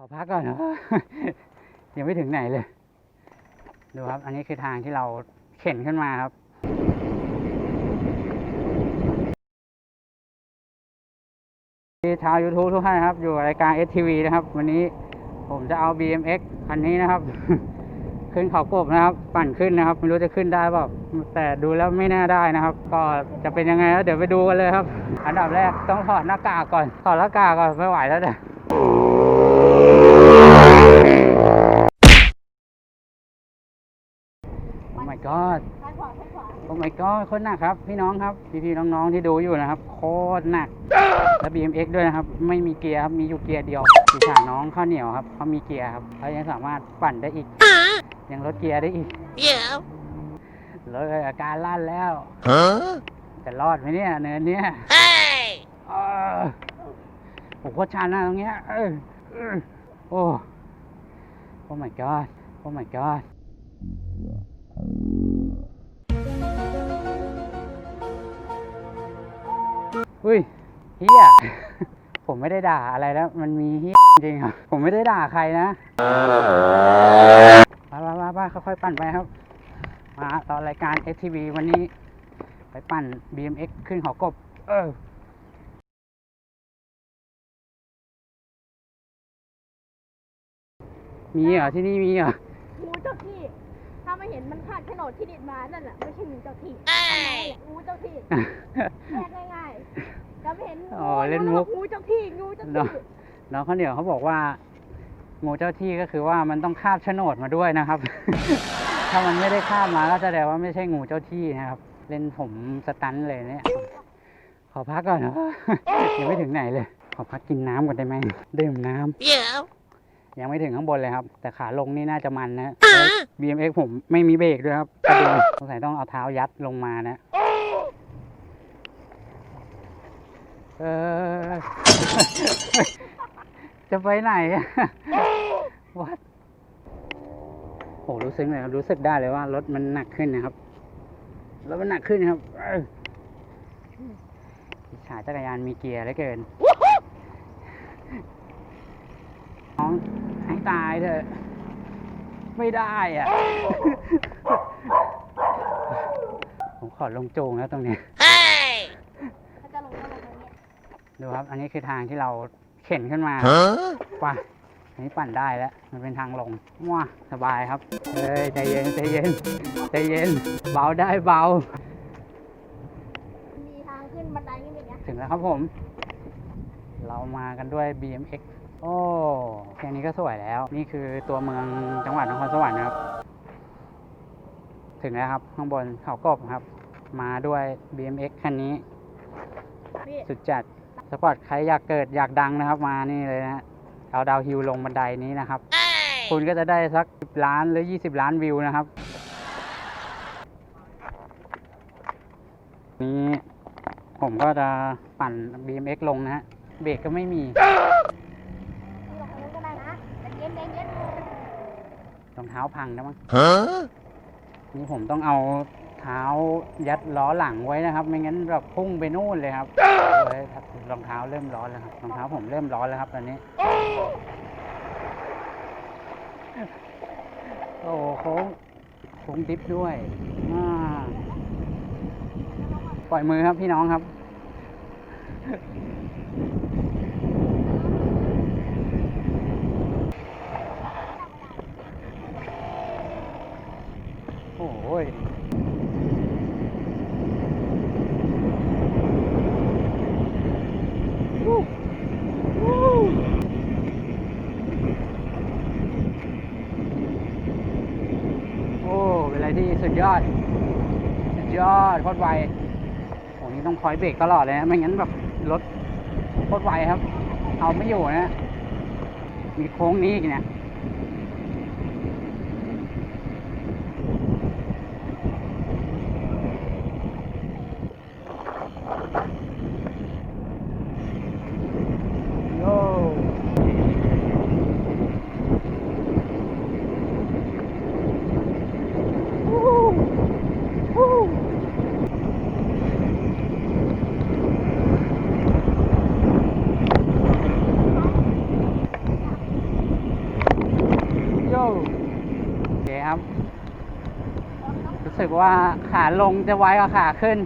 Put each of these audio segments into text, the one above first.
ขอพักก่อนนะยังไม่ถึงไหนเลย ดูครับ อันนี้คือทางที่เราเข็นขึ้นมาครับชาว YouTube ทุกท่านครับ อยู่รายการ STV นะครับ วันนี้ผมจะเอา BMX คันนี้นะครับ ขึ้นเขากบนะครับ ปั่นขึ้นนะครับ ไม่รู้จะขึ้นได้เปล่าแต่ดูแล้วไม่น่าได้นะครับ ก็จะเป็นยังไงแล้วเดี๋ยวไปดูกันเลยครับ อันดับแรกต้องถอดหน้ากากก่อนถอดหน้ากากก่อนไม่ไหวแล้วเนี่ย โอ้ my god โอ้ my god โคตรหนักครับ พี่น้องครับ พี่ๆน้องๆที่ดูอยู่นะครับ โคตรหนัก และ BMX ด้วยนะครับ ไม่มีเกียร์ครับ มีอยู่เกียร์เดียวอีฉาน้องข้าวเหนียวครับเขามีเกียร์ครับเขายังสามารถปั่นได้อีก ยังลดเกียร์ได้อีก Yeah. เลยอาการลั่นแล้ว Huh? จะรอดไหมเนี่ยเนินเนี้ย Hey! เออโอ้โหโคตรชันนะตรงเนี้ยเออเออ โอ้โอ้ my god โอ้ my god อุ้ยเฮียผมไม่ได้ด่าอะไรแล้ว มันมีเฮียจริงครับ ผมไม่ได้ด่าใครนะมามามามาค่อยๆปั่นไปครับ มาตอนรายการ STV วันนี้ ไปปั่น BMX ขึ้นเขากบ เออ มีเหรอที่นี่มีเหรองูเจ้าที่ถ้าไม่เห็นมันขาดโฉนดที่ดินมานั่นแหละไม่ใช่งูเจ้าที่เอ้ยงูเจ้าที่แยกง่ายๆจะไม่เห็นอ๋อเล่นมุกงูเจ้าที่งูเจ้าเนที่อะน้องข้าวเหนียวเขาบอกว่างูเจ้าที่ก็คือว่ามันต้องคาบโฉนดมาด้วยนะครับ ถ้ามันไม่ได้คาบมาก็แสดงว่าไม่ใช่งูเจ้าที่นะครับ เล่นผมสตันเลยเนี่ย ขอพักก่อนนะยังไม่ถึงไหนเลย ขอพักกินน้ำก่อนได้ไหมดื่มน้ำ Yeah. ยั งไม่ถึงข้างบนเลยครับ แต่ขาลงนี่น่าจะมันนะอะ BMX ผมไม่มีเบรกด้วยครับกระเด็นสงสัยต้องเอาเท้ายัดลงมานะเออจะไปไหนอะวัดโอ้รู้สึกเลยครับรู้สึกได้เลยว่ารถมันหนักขึ้นนะครับรถมันหนักขึ้นครับเออฉายจักรยานมีเกียร์เหลือเกินน้องให้ ตายเถอะ ไม่ได้อะ ผมขอลงจูงแล้วตรงนี้ Hey! ถ้าจะลงก็ลงตรงนี้ดูครับ อันนี้คือทางที่เราเข็นขึ้นมา Huh? ป่ะอันนี้ปั่นได้แล้ว มันเป็นทางลงว้าสบายครับ เฮ้ย ใจเย็น ใจเย็น ใจเย็น เบาได้เบา มีทางขึ้นบันไดนี่เป็นไงถึงแล้วครับผม เรามากันด้วย BMX โอ้แค่นี้ก็สวยแล้ว นี่คือตัวเมืองจังหวัดนครสวรรค์นะครับ ถึงแล้วครับ ข้างบนเขากบครับ มาด้วย BMX คันนี้พี่สุดจัดสปอร์ตใครอยากเกิดอยากดังนะครับ มานี่เลยนะฮะเอาดาวฮิลลงบันไดนี้นะครับ Hey! คุณก็จะได้สัก 10 ล้านหรือ 20 ล้านวิวนะครับ นี้ผมก็จะปั่น BMX ลงนะฮะ เบรกก็ไม่มี พี่ลงตรงนู้นก็ได้นะแต่เย็นเย็นเย็น รอง เท้าพังนะมั้ง Huh? นี่ผมต้องเอาเท้ายัดล้อหลังไว้นะครับ ไม่งั้นแบบพุ่งไปนู่นเลยครับโอ้ยรองเท้าเริ่มร้อนแล้วครับรองเท้าผมเริ่มร้อนแล้วครับ ตอนนี้ โอ้โหโค้งโค้งดิฟด้วยอ่าปล่อยมือครับพี่น้องครับ โอ้ยโอ้เป็นอะไรที่สุดยอด สุดยอดโคตรไวโอ้นี่ต้องคอยเบรกตลอดเลยนะ ไม่งั้นแบบรถโคตรไวครับ เอาไม่อยู่นะ มีโค้งนี้อีกเนี่ย โย่วู้ฮู้ โอเคครับ รู้สึกว่าขาลงจะไวกว่าขาขึ้น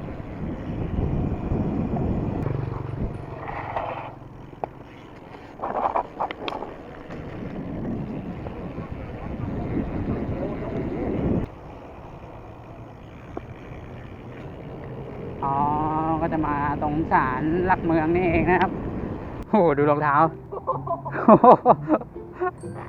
อ๋อ ก็จะมาตรงศาลหลักเมืองนี่เองนะครับ โอ้โหดูรองเท้าว้าวกันไปเลย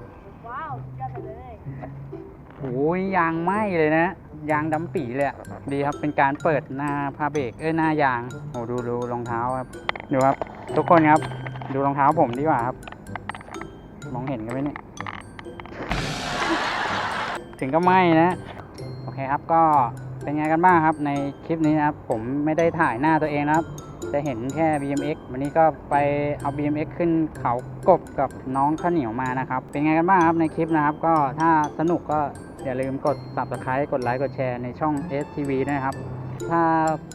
โอ้ยยางไหมเลยนะ ยางดำปีเลยอะดีครับเป็นการเปิดหน้าผ้าเบรกเอ้ยหน้ายางโอ้ดูดูรองเท้าครับดูครับ ทุกคนครับ ดูรองเท้าผมดีกว่าครับ มองเห็นกันไหมเนี่ยถึงก็ไหมนะโอเคครับก็เป็นไงกันบ้างครับ ในคลิปนี้นะครับ ผมไม่ได้ถ่ายหน้าตัวเองนะครับ จะเห็นแค่ BMX วันนี้ก็ไปเอา BMX ขึ้นเขากบกับน้องข้าวเหนียวมานะครับ เป็นไงกันบ้างครับในคลิปนะครับ ก็ถ้าสนุกก็ อย่าลืมกด subscribe กดไลค์กดแชร์ในช่อง STV นะครับ ถ้า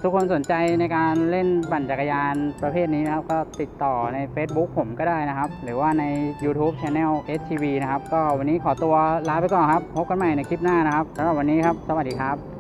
ทุกคนสนใจในการเล่นปั่นจักรยานประเภทนี้นะครับ ก็ติดต่อใน Facebook ผมก็ได้นะครับ หรือว่าใน YouTube Channel STV นะครับ ก็วันนี้ขอตัวลาไปก่อนครับ พบกันใหม่ในคลิปหน้านะครับสำหรับวันนี้ครับ สวัสดีครับ